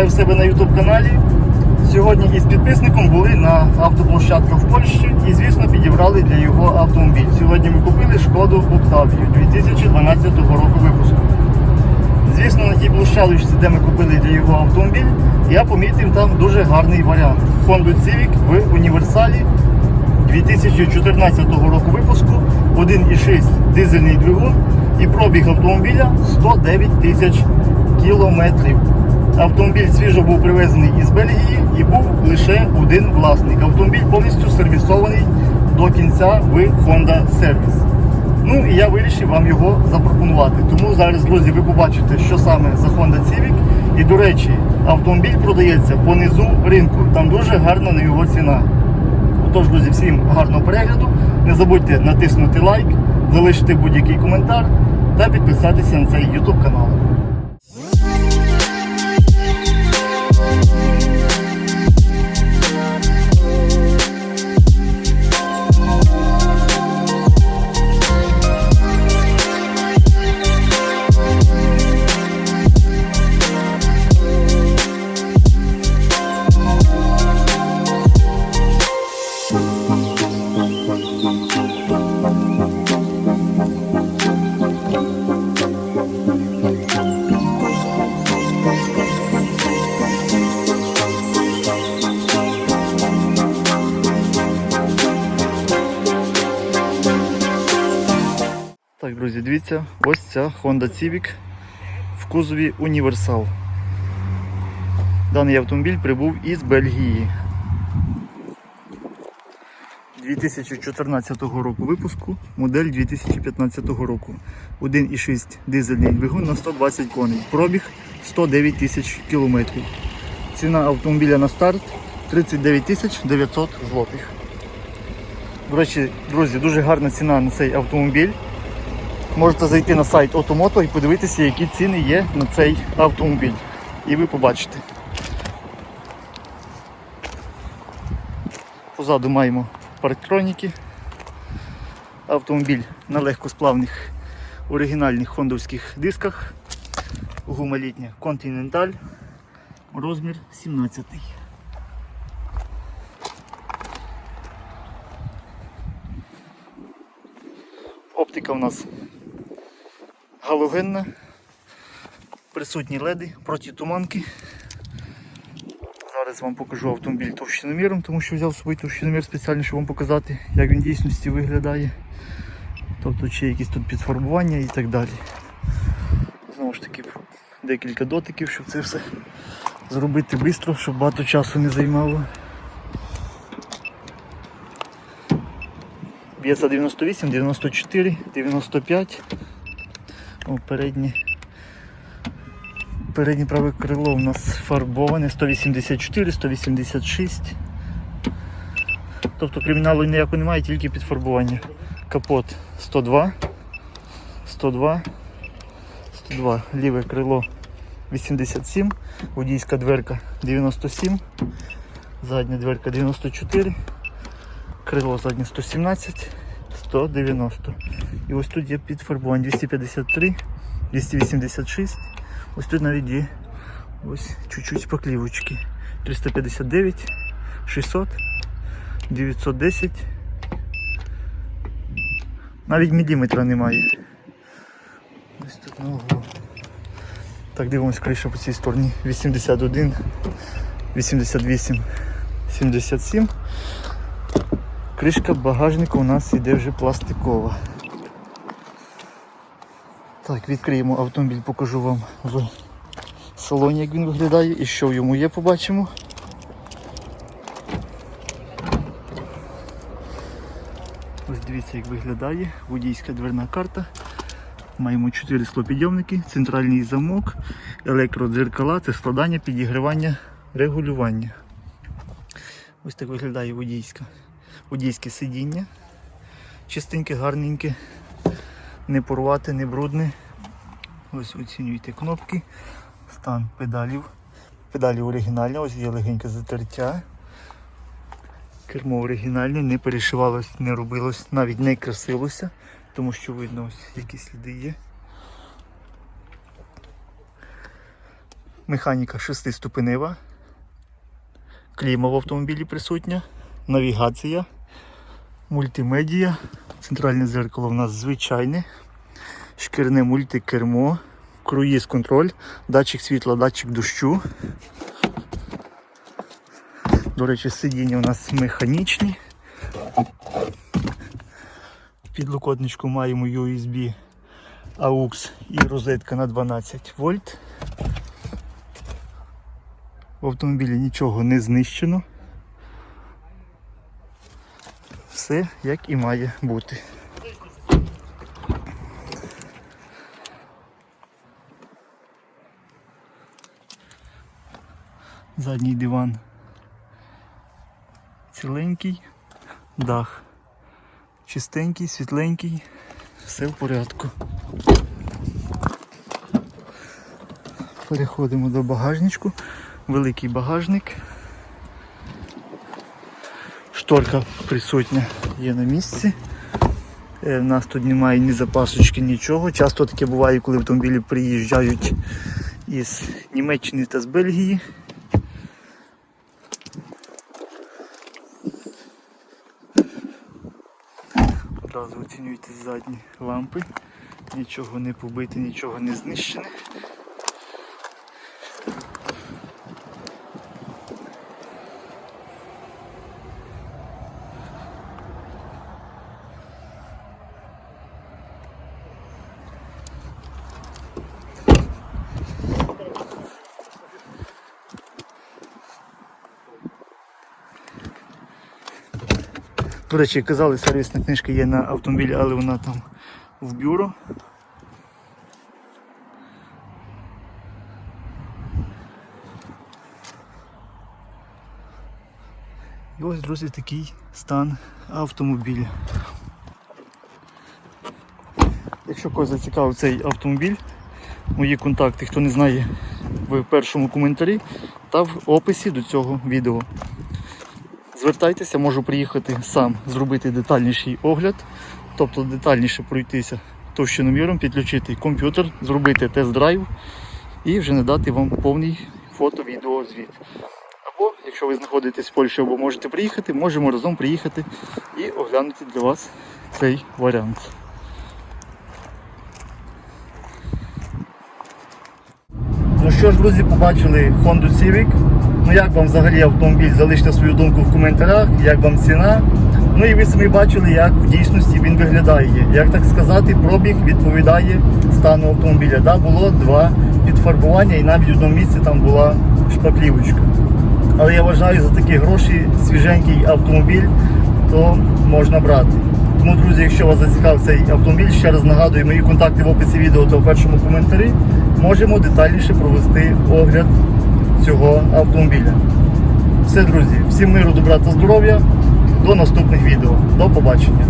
Вітаю в себе на YouTube каналі. Сьогодні із підписником були на автоплощадку в Польщі і, звісно, підібрали для його автомобіль. Сьогодні ми купили шкоду Октавію 2012 року випуску. Звісно, на тій площадочці, де ми купили для його автомобіль, я помітив там дуже гарний варіант. Honda Civic в універсалі 2014 року випуску 1,6 дизельний двигун і пробіг автомобіля 109 тисяч кілометрів. Автомобіль свіжо був привезений із Бельгії і був лише один власник. Автомобіль повністю сервісований до кінця в Honda Service. Ну і я вирішив вам його запропонувати. Тому зараз, друзі, ви побачите, що саме за Honda Civic. І, до речі, автомобіль продається по низу ринку. Там дуже гарна на його ціна. Отож, друзі, всім гарного перегляду. Не забудьте натиснути лайк, залишити будь-який коментар та підписатися на цей YouTube канал. Друзі, дивіться, ось ця Honda Civic в кузові Універсал. Даний автомобіль прибув із Бельгії. 2014 року випуску, модель 2015 року. 1,6 дизельний двигун на 120 коней. Пробіг 109 тисяч кілометрів. Ціна автомобіля на старт 39 тисяч 900 злотих. До речі, друзі, дуже гарна ціна на цей автомобіль. Можете зайти на сайт Automoto і подивитися, які ціни є на цей автомобіль. І ви побачите. Позаду маємо парктроніки. Автомобіль на легкосплавних оригінальних хондовських дисках. Гума літня Continental. Розмір 17. Оптика у нас галогенна, присутні леди проти туманки. Зараз вам покажу автомобіль товщиноміром, тому що взяв свій товщиномір спеціально, щоб вам показати, як він в дійсності виглядає. Тобто чи якісь тут підфарбування і так далі. Знову ж таки, декілька дотиків, щоб це все зробити швидко, щоб багато часу не займало. Б'ється 98, 94, 95. О, переднє. Переднє праве крило у нас фарбоване 184, 186. Тобто криміналу ніякого немає, тільки підфарбування. Капот 102, 102, 102, ліве крило 87, водійська дверка 97, задня дверка 94, крило заднє 117, 190. І ось тут є підфарбування 253, 286. Ось тут навіть є ось чуть-чуть поклівочки. 359, 600, 910. Навіть міліметра немає. Ось тут на углу. Так, дивимось криша по цій стороні. 81, 88, 77. Кришка багажника у нас іде вже пластикова. Так, відкриємо автомобіль, покажу вам в салоні, як він виглядає і що в йому є, побачимо. Ось дивіться, як виглядає водійська дверна карта. Маємо 4 склопідйомники, центральний замок, електродзеркала, це складання, підігрівання, регулювання. Ось так виглядає водійська. Водійське сидіння. Чистеньке, гарненьке, не порвати, не брудне. Ось оцінюйте кнопки, стан педалів. Педалі оригінальні, ось є легеньке затертя. Кермо оригінальне, не перешивалось, не робилось, навіть не красилося, тому що видно ось які сліди є. Механіка шестиступенева. Кліма в автомобілі присутня, навігація, мультимедія, центральне зеркало в нас звичайне, шкірне мультикермо, круїз контроль, датчик світла, датчик дощу. До речі, сидіння у нас механічні. В підлокотничку маємо USB AUX і розетка на 12 вольт. В автомобілі нічого не знищено. Все як і має бути. Задній диван ціленький, дах чистенький, світленький, все в порядку. Переходимо до багажничку. Великий багажник. Шторка присутня є на місці. Е, У нас тут немає ні запасочки, нічого. Часто таке буває, коли автомобілі приїжджають із Німеччини та з Бельгії. Одразу оцінюйте задні лампи. Нічого не побите, нічого не знищене. До речі, казали, сервісна книжка є на автомобілі, але вона там в бюро. І ось, друзі, такий стан автомобіля. Якщо когось зацікавив цей автомобіль, мої контакти, хто не знає, в першому коментарі та в описі до цього відео. Звертайтеся, можу приїхати сам зробити детальніший огляд, тобто детальніше пройтися товщиноміром, підключити комп'ютер, зробити тест-драйв і вже надати вам повний фото-відеозвіт. Або, якщо ви знаходитесь в Польщі або можете приїхати, можемо разом приїхати і оглянути для вас цей варіант. Ну що ж, друзі, побачили Honda Civic. Ну як вам взагалі автомобіль? Залиште свою думку в коментарях, як вам ціна. Ну і ви самі бачили, як в дійсності він виглядає. Як так сказати, пробіг відповідає стану автомобіля. Да, було два підфарбування і навіть в одному місці там була шпаклівочка. Але я вважаю, за такі гроші свіженький автомобіль, то можна брати. Тому, друзі, якщо вас зацікавив цей автомобіль, ще раз нагадую, мої контакти в описі відео та в першому коментарі. Можемо детальніше провести огляд цього автомобіля. Все, друзі, всім миру, добра та здоров'я. До наступних відео. До побачення.